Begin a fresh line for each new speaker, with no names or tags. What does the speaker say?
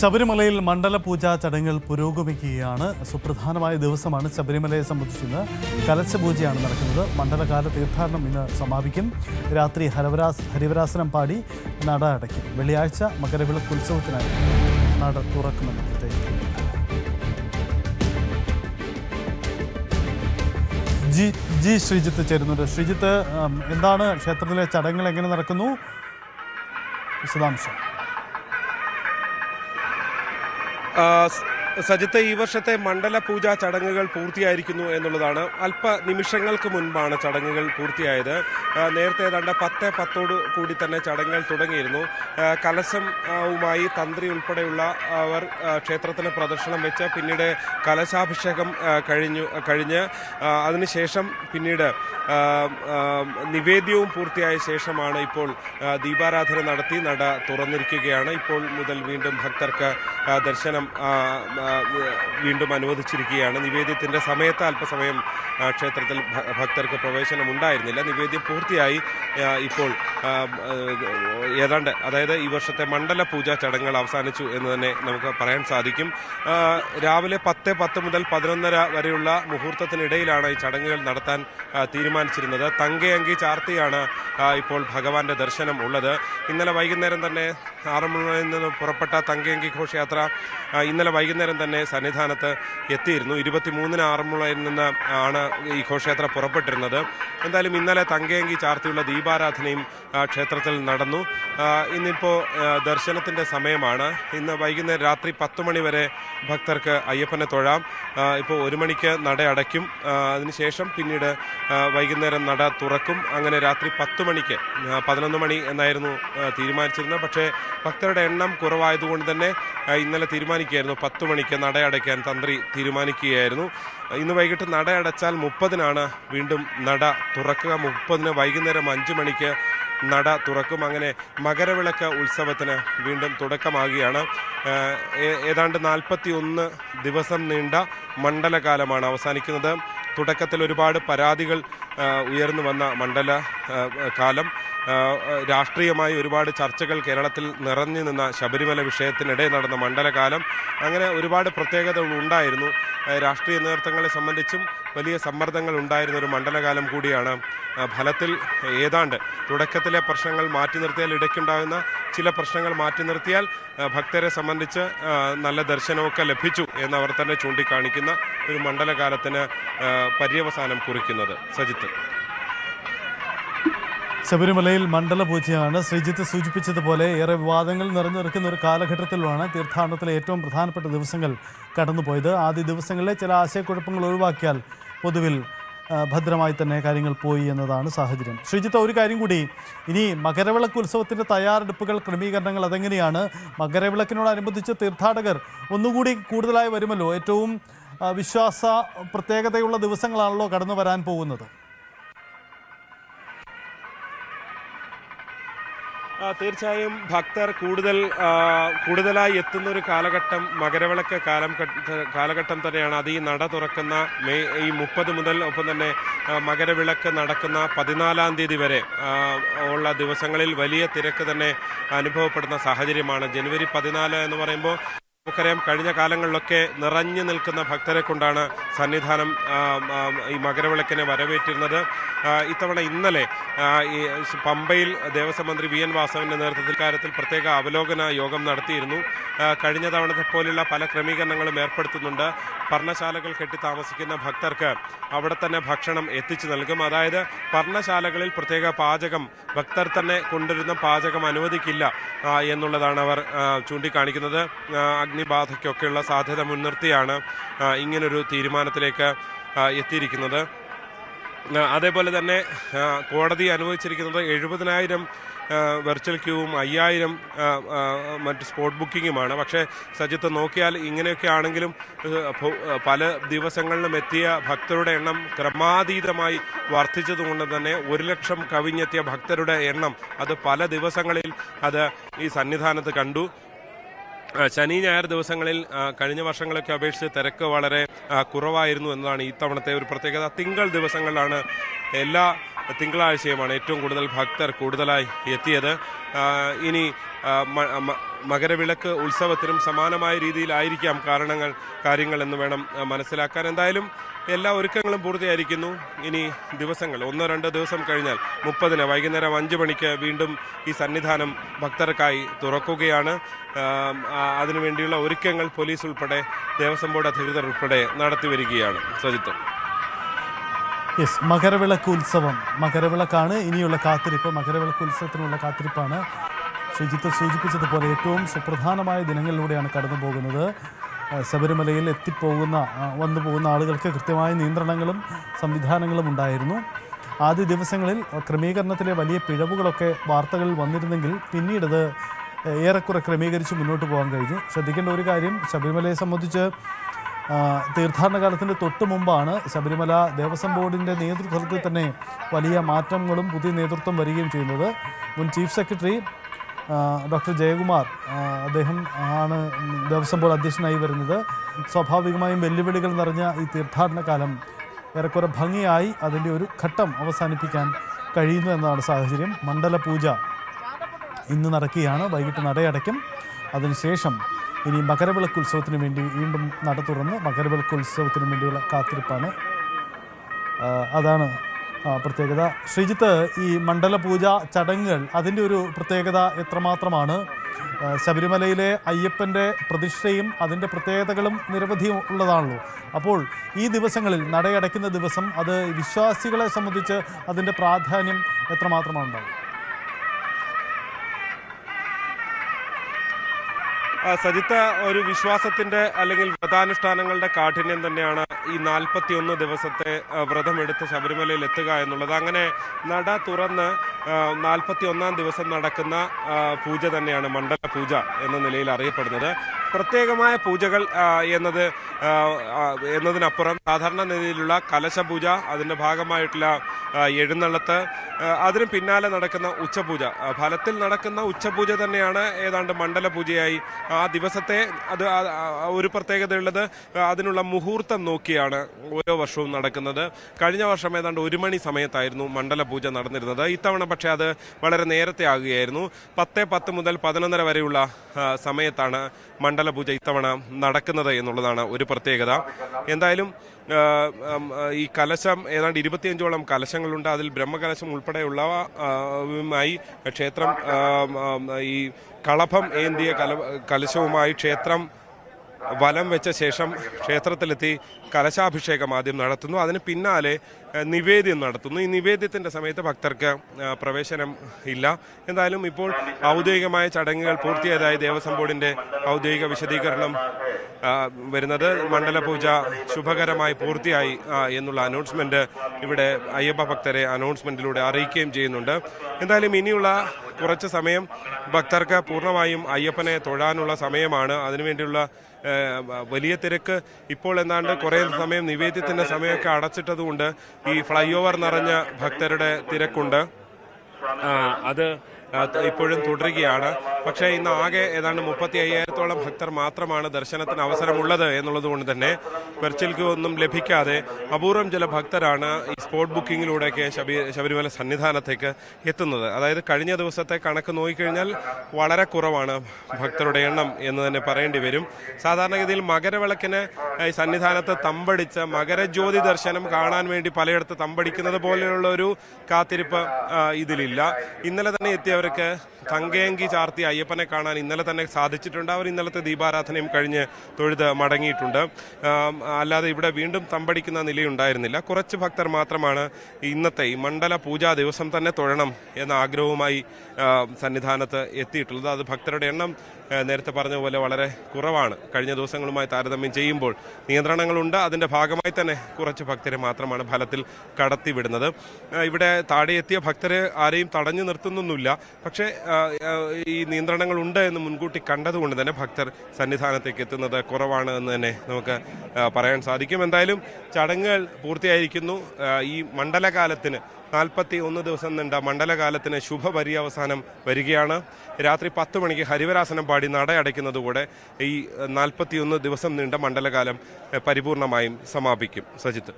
ശബരിമലയിൽ മണ്ഡല പൂജാ ചടങ്ങുകൾ പുരോഗമിക്കുകയാണ്. സുപ്രധാനമായ ദിവസമാണ് ശബരിമലയെ സംബന്ധിച്ച് ഇന്ന് കലശപൂജയാണ് നടക്കുന്നത്. മണ്ഡലകാല തീർത്ഥാടനം ഇന്ന് സമാപിക്കും. രാത്രി ഹരവരാസ് ഹരിവരാസനം പാടി നട അടയ്ക്കും. വെള്ളിയാഴ്ച മകരവിളക്ക് ഉത്സവത്തിനായി നട തുറക്കുമെന്ന് പ്രത്യേകിച്ചു ജി ജി ശ്രീജിത്ത് ചേരുന്നുണ്ട്. ശ്രീജിത്ത് എന്താണ് ക്ഷേത്രത്തിലെ ചടങ്ങുകൾ എങ്ങനെ നടക്കുന്നു? വിശദാംശം.
ആ, സ- സജിത്ത് ഈ വർഷത്തെ മണ്ഡല പൂജാ ചടങ്ങുകൾ പൂർത്തിയായിരിക്കുന്നു എന്നുള്ളതാണ്. അല്പ നിമിഷങ്ങൾക്ക് മുൻപാണ് ചടങ്ങുകൾ പൂർത്തിയായത്. നേരത്തെ ഏതാണ്ട് പത്ത് പത്തോട് കൂടി തന്നെ ചടങ്ങുകൾ തുടങ്ങിയിരുന്നു. കലശവുമായി തന്ത്രി ഉൾപ്പെടെയുള്ള അവർ ക്ഷേത്രത്തിന് പ്രദർശനം വെച്ച് പിന്നീട് കലശാഭിഷേകം കഴിഞ്ഞു കഴിഞ്ഞ് അതിനുശേഷം പിന്നീട് നിവേദ്യവും പൂർത്തിയായ ശേഷമാണ് ഇപ്പോൾ ദീപാരാധന നടത്തി നട തുറന്നിരിക്കുകയാണ്. ഇപ്പോൾ മുതൽ വീണ്ടും ഭക്തർക്ക് ദർശനം വീണ്ടും അനുവദിച്ചിരിക്കുകയാണ്. നിവേദ്യത്തിന്റെ സമയത്ത് അല്പസമയം ക്ഷേത്രത്തിൽ ഭക്തർക്ക് പ്രവേശനം ഉണ്ടായിരുന്നില്ല നിവേദ്യം പൂർത്തിയായി ഇപ്പോൾ ഏതാണ്ട് അതായത് ഈ വർഷത്തെ മണ്ഡല പൂജാ ചടങ്ങുകൾ അവസാനിച്ചു എന്ന് തന്നെ നമുക്ക് പറയാൻ സാധിക്കും. രാവിലെ പത്ത് പത്ത് മുതൽ പതിനൊന്നര വരെയുള്ള മുഹൂർത്തത്തിനിടയിലാണ് ഈ ചടങ്ങുകൾ നടത്താൻ തീരുമാനിച്ചിരുന്നത്. തങ്കയങ്കി ചാർത്തിയാണ് ഇപ്പോൾ ഭഗവാന്റെ ദർശനം ഉള്ളത്. ഇന്നലെ വൈകുന്നേരം തന്നെ ആറന്മുളയിൽ നിന്ന് പുറപ്പെട്ട തങ്കയങ്കി ഘോഷയാത്ര ഇന്നലെ വൈകുന്നേരം തന്നെ സന്നിധാനത്ത് എത്തിയിരുന്നു. ഇരുപത്തിമൂന്നിന് ആറന്മുളയിൽ നിന്ന് ആണ് ഈ ഘോഷയാത്ര പുറപ്പെട്ടിരുന്നത്. എന്തായാലും ഇന്നലെ തങ്കയങ്കി ചാർത്തിയുള്ള ദീപാരാധനയും ക്ഷേത്രത്തിൽ നടന്നു. ഇന്നിപ്പോൾ ദർശനത്തിന്റെ സമയമാണ്. ഇന്ന് വൈകുന്നേരം രാത്രി പത്ത് മണി വരെ ഭക്തർക്ക് അയ്യപ്പനെ തൊഴാം. ഇപ്പോൾ ഒരു മണിക്ക് നട അടയ്ക്കും. അതിനുശേഷം പിന്നീട് വൈകുന്നേരം നട തുറക്കും. അങ്ങനെ രാത്രി പത്ത് മണിക്ക് പതിനൊന്ന് മണി എന്നായിരുന്നു തീരുമാനിച്ചിരുന്നത്. പക്ഷേ ഭക്തരുടെ എണ്ണം കുറവായതുകൊണ്ട് തന്നെ ഇന്നലെ തീരുമാനിക്കുകയായിരുന്നു പത്ത് മണിക്ക് നട അടയ്ക്കാൻ തന്ത്രി തീരുമാനിക്കുകയായിരുന്നു. ഇന്ന് വൈകിട്ട് നട അടച്ചാൽ മുപ്പതിനാണ് വീണ്ടും നട തുറക്കുക. മുപ്പതിന് വൈകുന്നേരം അഞ്ച് മണിക്ക് നട തുറക്കും. അങ്ങനെ മകരവിളക്ക് ഉത്സവത്തിന് വീണ്ടും തുടക്കമാകുകയാണ്. ഏതാണ്ട് നാൽപ്പത്തി ഒന്ന് ദിവസം നീണ്ട മണ്ഡലകാലമാണ് അവസാനിക്കുന്നത്. തുടക്കത്തിൽ ഒരുപാട് പരാതികൾ ഉയർന്നു വന്ന മണ്ഡല കാലം. രാഷ്ട്രീയമായി ഒരുപാട് ചർച്ചകൾ കേരളത്തിൽ നിറഞ്ഞു നിന്ന ശബരിമല വിഷയത്തിനിടെ നടന്ന മണ്ഡലകാലം അങ്ങനെ ഒരുപാട് പ്രത്യേകതകൾ ഉണ്ടായിരുന്നു. രാഷ്ട്രീയ നേതൃത്വങ്ങളെ സംബന്ധിച്ചും വലിയ സമ്മർദ്ദങ്ങൾ ഉണ്ടായിരുന്ന ഒരു മണ്ഡലകാലം കൂടിയാണ്. ഫലത്തിൽ ഏതാണ്ട് തുടക്കത്തിലെ പ്രശ്നങ്ങൾ മാറ്റി നിർത്തിയാൽ ഇടയ്ക്കുണ്ടാകുന്ന ചില പ്രശ്നങ്ങൾ മാറ്റി നിർത്തിയാൽ ഭക്തരെ സംബന്ധിച്ച് നല്ല ദർശനമൊക്കെ ലഭിച്ചു എന്നവർ തന്നെ ചൂണ്ടിക്കാണിക്കുന്ന ഒരു മണ്ഡലകാലത്തിന് പര്യവസാനം കുറിക്കുന്നത്. സജിത്ത്.
ശബരിമലയിൽ മണ്ഡലപൂജയാണ് ശ്രീജിത്ത് സൂചിപ്പിച്ചതുപോലെ ഏറെ വിവാദങ്ങൾ നിറഞ്ഞു ഒരു കാലഘട്ടത്തിലാണ് തീർത്ഥാടനത്തിലെ ഏറ്റവും പ്രധാനപ്പെട്ട ദിവസങ്ങൾ കടന്നുപോയത്. ആദ്യ ദിവസങ്ങളിലെ ചില ആശയക്കുഴപ്പങ്ങൾ ഒഴിവാക്കിയാൽ പൊതുവിൽ ഭദ്രമായി തന്നെ കാര്യങ്ങൾ പോയി എന്നതാണ് സാഹചര്യം. ശ്രീജിത്ത് ഒരു കാര്യം കൂടി. ഇനി മകരവിളക്ക് ഉത്സവത്തിന്റെ തയ്യാറെടുപ്പുകൾ ക്രമീകരണങ്ങൾ അതെങ്ങനെയാണ്? മകരവിളക്കിനോടനുബന്ധിച്ച് തീർത്ഥാടകർ ഒന്നുകൂടി കൂടുതലായി വരുമല്ലോ? ഏറ്റവും വിശ്വാസ പ്രത്യേകതയുള്ള ദിവസങ്ങളാണല്ലോ കടന്നു വരാൻ പോകുന്നത്.
തീർച്ചയായും ഭക്തർ കൂടുതൽ കൂടുതലായി എത്തുന്ന ഒരു കാലഘട്ടം മകരവിളക്ക് കാലം കാലഘട്ടം തന്നെയാണ്. അത് ഈ നട തുറക്കുന്ന മെയ് ഈ മുപ്പത് മുതൽ ഒപ്പം തന്നെ മകരവിളക്ക് നടക്കുന്ന പതിനാലാം തീയതി വരെ ഉള്ള ദിവസങ്ങളിൽ വലിയ തിരക്ക് തന്നെ അനുഭവപ്പെടുന്ന സാഹചര്യമാണ്. ജനുവരി പതിനാല് എന്ന് പറയുമ്പോൾ നമുക്കറിയാം കഴിഞ്ഞ കാലങ്ങളിലൊക്കെ നിറഞ്ഞു നിൽക്കുന്ന ഭക്തരെ കൊണ്ടാണ് സന്നിധാനം ഈ മകരവിളക്കിനെ വരവേറ്റിരുന്നത്. ഇത്തവണ ഇന്നലെ ഈ പമ്പയിൽ ദേവസ്വം മന്ത്രി വി എൻ വാസവന്റെ നേതൃത്വത്തിൽ കാര്യത്തിൽ പ്രത്യേക അവലോകന യോഗം നടത്തിയിരുന്നു. കഴിഞ്ഞ തവണത്തെ പോലെയുള്ള പല ക്രമീകരണങ്ങളും ഏർപ്പെടുത്തുന്നുണ്ട്. പർണശാലകൾ കെട്ടി താമസിക്കുന്ന ഭക്തർക്ക് അവിടെ തന്നെ ഭക്ഷണം എത്തിച്ചു നൽകും. അതായത് പർണശാലകളിൽ പ്രത്യേക പാചകം ഭക്തർ തന്നെ കൊണ്ടുവരുന്ന പാചകം അനുവദിക്കില്ല എന്നുള്ളതാണ് അവർ ചൂണ്ടിക്കാണിക്കുന്നത്. അഗ്നിബാധയ്ക്കൊക്കെയുള്ള സാധ്യത മുൻനിർത്തിയാണ് ഇങ്ങനൊരു തീരുമാനത്തിലേക്ക് എത്തിയിരിക്കുന്നത്. അതേപോലെ തന്നെ കോടതി അനുവദിച്ചിരിക്കുന്നത് എഴുപതിനായിരം വെർച്വൽ ക്യൂവും അയ്യായിരം മറ്റ് സ്പോട്ട് ബുക്കിങ്ങുമാണ്. പക്ഷേ സജിത്ത് നോക്കിയാൽ ഇങ്ങനെയൊക്കെ ആണെങ്കിലും പല ദിവസങ്ങളിലും എത്തിയ ഭക്തരുടെ എണ്ണം ക്രമാതീതമായി വർദ്ധിച്ചതുകൊണ്ട് തന്നെ ഒരു ലക്ഷം കവിഞ്ഞെത്തിയ ഭക്തരുടെ എണ്ണം അത് പല ദിവസങ്ങളിൽ അത് ഈ സന്നിധാനത്ത് കണ്ടു. ശനി ഞായർ ദിവസങ്ങളിൽ കഴിഞ്ഞ വർഷങ്ങളൊക്കെ അപേക്ഷിച്ച് തിരക്ക് വളരെ കുറവായിരുന്നു എന്നതാണ് ഇത്തവണത്തെ ഒരു പ്രത്യേകത. തിങ്കൾ ദിവസങ്ങളിലാണ് എല്ലാ തിങ്കളാഴ്ചയുമാണ് ഏറ്റവും കൂടുതൽ ഭക്തർ കൂടുതലായി എത്തിയത്. ഇനി മകരവിളക്ക് ഉത്സവത്തിനും സമാനമായ രീതിയിലായിരിക്കാം കാരണങ്ങൾ കാര്യങ്ങൾ എന്ന് വേണം മനസ്സിലാക്കാൻ. എന്തായാലും എല്ലാ ഒരുക്കങ്ങളും പൂർത്തിയായിരിക്കുന്നു. ഇനി ദിവസങ്ങൾ ഒന്നോ രണ്ടോ ദിവസം കഴിഞ്ഞാൽ മുപ്പതിന് വൈകുന്നേരം അഞ്ച് മണിക്ക് വീണ്ടും ഈ സന്നിധാനം ഭക്തർക്കായി തുറക്കുകയാണ്. അതിനുവേണ്ടിയുള്ള ഒരുക്കങ്ങൾ പോലീസ് ഉൾപ്പെടെ ദേവസ്വം ബോർഡ് അധികൃതർ ഉൾപ്പെടെ നടത്തിവരികയാണ് സജിത്ത്.
യെസ് മകരവിളക്ക് ഉത്സവം മകരവിളക്കാണ് ഇനിയുള്ള കാത്തിരിപ്പ്. മകരവിളക്ക് ഉത്സവത്തിനുള്ള കാത്തിരിപ്പാണ് ശുചിത്വ സൂചിപ്പിച്ചതുപോലെ ഏറ്റവും സുപ്രധാനമായ ദിനങ്ങളിലൂടെയാണ് കടന്നു പോകുന്നത് ശബരിമലയിൽ എത്തിപ്പോകുന്ന വന്നു പോകുന്ന ആളുകൾക്ക് കൃത്യമായ നിയന്ത്രണങ്ങളും സംവിധാനങ്ങളും ഉണ്ടായിരുന്നു. ആദ്യ ദിവസങ്ങളിൽ ക്രമീകരണത്തിലെ വലിയ പിഴവുകളൊക്കെ വാർത്തകളിൽ വന്നിരുന്നെങ്കിൽ പിന്നീടത് ഏറെക്കുറെ ക്രമീകരിച്ച് മുന്നോട്ട് പോകാൻ കഴിഞ്ഞു. ശ്രദ്ധിക്കേണ്ട ഒരു കാര്യം ശബരിമലയെ സംബന്ധിച്ച് തീർത്ഥാടന കാലത്തിന്റെ തൊട്ട് മുമ്പാണ് ശബരിമല ദേവസ്വം ബോർഡിന്റെ നേതൃത്വത്തിൽ തന്നെ വലിയ മാറ്റങ്ങളും പുതിയ നേതൃത്വം വരികയും ചെയ്യുന്നത്. മുൻ ചീഫ് സെക്രട്ടറി ഡോക്ടർ ജയകുമാർ അദ്ദേഹം ആണ് ദേവസ്വം ബോർഡ് അധ്യക്ഷനായി വരുന്നത്. സ്വാഭാവികമായും വെല്ലുവിളികൾ നിറഞ്ഞ ഈ തീർത്ഥാടന കാലം ഏറെക്കുറെ ഭംഗിയായി അതിന്റെ ഒരു ഘട്ടം അവസാനിപ്പിക്കാൻ കഴിയുന്നു എന്നതാണ് സാഹചര്യം. മണ്ഡല പൂജ ഇന്ന് നടക്കുകയാണ്. വൈകിട്ട് നടയടയ്ക്കും. അതിനുശേഷം ഇനി മകരവിളക്ക് ഉത്സവത്തിന് വേണ്ടി വീണ്ടും നട തുറന്ന് മകരവിളക്ക് ഉത്സവത്തിന് വേണ്ടിയുള്ള കാത്തിരിപ്പാണ്. അതാണ് പ്രത്യേകത. ശ്രീജിത്ത് ഈ മണ്ഡലപൂജ ചടങ്ങുകൾ അതിന്റെ ഒരു പ്രത്യേകത എത്രമാത്രമാണ്? ശബരിമലയിലെ അയ്യപ്പന്റെ പ്രതിഷ്ഠയും അതിന്റെ പ്രത്യേകതകളും നിരവധി ഉള്ളതാണല്ലോ. അപ്പോൾ ഈ ദിവസങ്ങളിൽ നടയടയ്ക്കുന്ന ദിവസം അത് വിശ്വാസികളെ സംബന്ധിച്ച് അതിന്റെ പ്രാധാന്യം എത്രമാത്രമാണ് ഉണ്ടാവും
സജിത്ത ഒരു വിശ്വാസത്തിന്റെ അല്ലെങ്കിൽ വ്രതാനുഷ്ഠാനങ്ങളുടെ കാഠിന്യം തന്നെയാണ് ഈ നാൽപ്പത്തിയൊന്ന് ദിവസത്തെ വ്രതമെടുത്ത് ശബരിമലയിൽ എത്തുക എന്നുള്ളത്. അങ്ങനെ നട തുറന്ന് നാൽപ്പത്തി ഒന്നാം ദിവസം നടക്കുന്ന പൂജ തന്നെയാണ് മണ്ഡല പൂജ എന്ന നിലയിൽ അറിയപ്പെടുന്നത്. പ്രത്യേകമായ പൂജകൾ എന്നത് എന്നതിനപ്പുറം സാധാരണ നിലയിലുള്ള കലശപൂജ അതിന്റെ ഭാഗമായിട്ടുള്ള എഴുന്നള്ളത്ത് അതിന് പിന്നാലെ നടക്കുന്ന ഉച്ചപൂജ. ഫലത്തിൽ നടക്കുന്ന ഉച്ചപൂജ തന്നെയാണ് ഏതാണ്ട് മണ്ഡല പൂജയായി ആ ദിവസത്തെ അത് ഒരു പ്രത്യേകതയുള്ളത് അതിനുള്ള മുഹൂർത്തം നോക്കിയാണ് ഓരോ വർഷവും നടക്കുന്നത്. കഴിഞ്ഞ വർഷം ഏതാണ്ട് ഒരു മണി സമയത്തായിരുന്നു മണ്ഡല പൂജ നടന്നിരുന്നത്. ഇത്തവണ പക്ഷേ അത് വളരെ നേരത്തെ ആകുകയായിരുന്നു. പത്ത് പത്ത് മുതൽ പതിനൊന്നര വരെയുള്ള സമയത്താണ് മണ്ഡല പൂജ ഇത്തവണ നടക്കുന്നത് എന്നുള്ളതാണ് ഒരു പ്രത്യേകത. എന്തായാലും ഈ കലശം ഏതാണ്ട് ഇരുപത്തിയഞ്ചോളം കലശങ്ങളുണ്ട്. അതിൽ ബ്രഹ്മകലശം ഉൾപ്പെടെയുള്ളവ ആ, ക്ഷേത്രം ഈ കളഭം ഏന്തിയ കല കലശവുമായി ക്ഷേത്രം വലം വെച്ച ശേഷം ക്ഷേത്രത്തിലെത്തി കലശാഭിഷേകം ആദ്യം നടത്തുന്നു. അതിന് പിന്നാലെ നിവേദ്യം നടത്തുന്നു. ഈ നിവേദ്യത്തിന്റെ സമയത്ത് ഭക്തർക്ക് പ്രവേശനം ഇല്ല. എന്തായാലും ഇപ്പോൾ ഔദ്യോഗികമായ ചടങ്ങുകൾ പൂർത്തിയായതായി ദേവസ്വം ബോർഡിന്റെ ഔദ്യോഗിക വിശദീകരണം വരുന്നത്. മണ്ഡലപൂജ ശുഭകരമായി പൂർത്തിയായി എന്നുള്ള അനൗൺസ്മെന്റ് ഇവിടെ അയ്യപ്പ ഭക്തരെ അനൗൺസ്മെന്റിലൂടെ അറിയിക്കുകയും ചെയ്യുന്നുണ്ട്. എന്തായാലും ഇനിയുള്ള കുറച്ച് സമയം ഭക്തർക്ക് പൂർണമായും അയ്യപ്പനെ തൊഴാനുള്ള സമയമാണ്. അതിനുവേണ്ടിയുള്ള വലിയ തിരക്ക് ഇപ്പോൾ എന്താണ്ട് കുറേ സമയം നിവേദ്യത്തിന്റെ സമയമൊക്കെ അടച്ചിട്ടതുകൊണ്ട് ഈ ഫ്ലൈ ഓവർ നിറഞ്ഞ ഭക്തരുടെ തിരക്കുണ്ട്. അത് ഇപ്പോഴും തുടരുകയാണ്. പക്ഷേ ഇന്ന് ആകെ ഏതാണ്ട് മുപ്പത്തി അയ്യായിരത്തോളം ഭക്തർ മാത്രമാണ് ദർശനത്തിന് അവസരമുള്ളത് എന്നുള്ളത് കൊണ്ട് തന്നെ വെർച്വൽ ക്യൂ ഒന്നും ലഭിക്കാതെ അപൂർവം ചില ഭക്തരാണ് ഈ സ്പോട്ട് ബുക്കിങ്ങിലൂടെയൊക്കെ ശബരി ശബരിമല സന്നിധാനത്തേക്ക് എത്തുന്നത്. അതായത് കഴിഞ്ഞ ദിവസത്തെ കണക്ക് നോക്കിക്കഴിഞ്ഞാൽ വളരെ കുറവാണ് ഭക്തരുടെ എണ്ണം എന്ന് തന്നെ പറയേണ്ടി വരും. സാധാരണഗതിയിൽ മകരവിളക്കിന് ഈ സന്നിധാനത്ത് തമ്പടിച്ച മകരജ്യോതി ദർശനം കാണാൻ വേണ്ടി പലയിടത്ത് തമ്പടിക്കുന്നത് പോലെയുള്ള ഒരു കാത്തിരിപ്പ് ഇതിലില്ല. ഇന്നലെ തന്നെ എത്തിയവർക്ക് തങ്കയങ്കി ചാർത്തി അയ്യപ്പനെ കാണാൻ ഇന്നലെ തന്നെ സാധിച്ചിട്ടുണ്ട്. അവർ ഇന്നലത്തെ ദീപാരാധനയും കഴിഞ്ഞ് തൊഴുത് മടങ്ങിയിട്ടുണ്ട്. അല്ലാതെ ഇവിടെ വീണ്ടും തമ്പടിക്കുന്ന നിലയുണ്ടായിരുന്നില്ല. കുറച്ച് ഭക്തർ മാത്രമാണ് ഇന്നത്തെ ഈ മണ്ഡല പൂജാ ദിവസം തന്നെ തൊഴണം എന്ന ആഗ്രഹവുമായി സന്നിധാനത്ത് എത്തിയിട്ടുള്ളത്. അത് ഭക്തരുടെ എണ്ണം നേരത്തെ പറഞ്ഞ പോലെ വളരെ കുറവാണ്. കഴിഞ്ഞ ദിവസങ്ങളുമായി താരതമ്യം ചെയ്യുമ്പോൾ നിയന്ത്രണങ്ങളുണ്ട്. അതിന്റെ ഭാഗമായി തന്നെ കുറച്ച് ഭക്തരെ മാത്രമാണ് ഫലത്തിൽ കടത്തിവിടുന്നത്. ഇവിടെ താഴെ എത്തിയ ഭക്തരെ ആരെയും തടഞ്ഞു നിർത്തുന്നൊന്നുമില്ല. പക്ഷേ ഈ നിയന്ത്രണങ്ങൾ ഉണ്ട് എന്ന് മുൻകൂട്ടി കണ്ടതുകൊണ്ട് തന്നെ ഭക്തർ സന്നിധാനത്തേക്ക് എത്തുന്നത് കുറവാണ് എന്ന് തന്നെ നമുക്ക് പറയാൻ സാധിക്കും. എന്തായാലും ചടങ്ങുകൾ പൂർത്തിയായിരിക്കുന്നു. ഈ മണ്ഡലകാലത്തിന് നാൽപ്പത്തി ഒന്ന് ദിവസം നീണ്ട മണ്ഡലകാലത്തിന് ശുഭപര്യവസാനം വരികയാണ്. രാത്രി പത്ത് മണിക്ക് ഹരിവരാസനം പാടി നട അടയ്ക്കുന്നതുകൂടെ ഈ നാൽപ്പത്തിയൊന്ന് ദിവസം നീണ്ട മണ്ഡലകാലം പരിപൂർണമായും സമാപിക്കും. സജിത്ത്.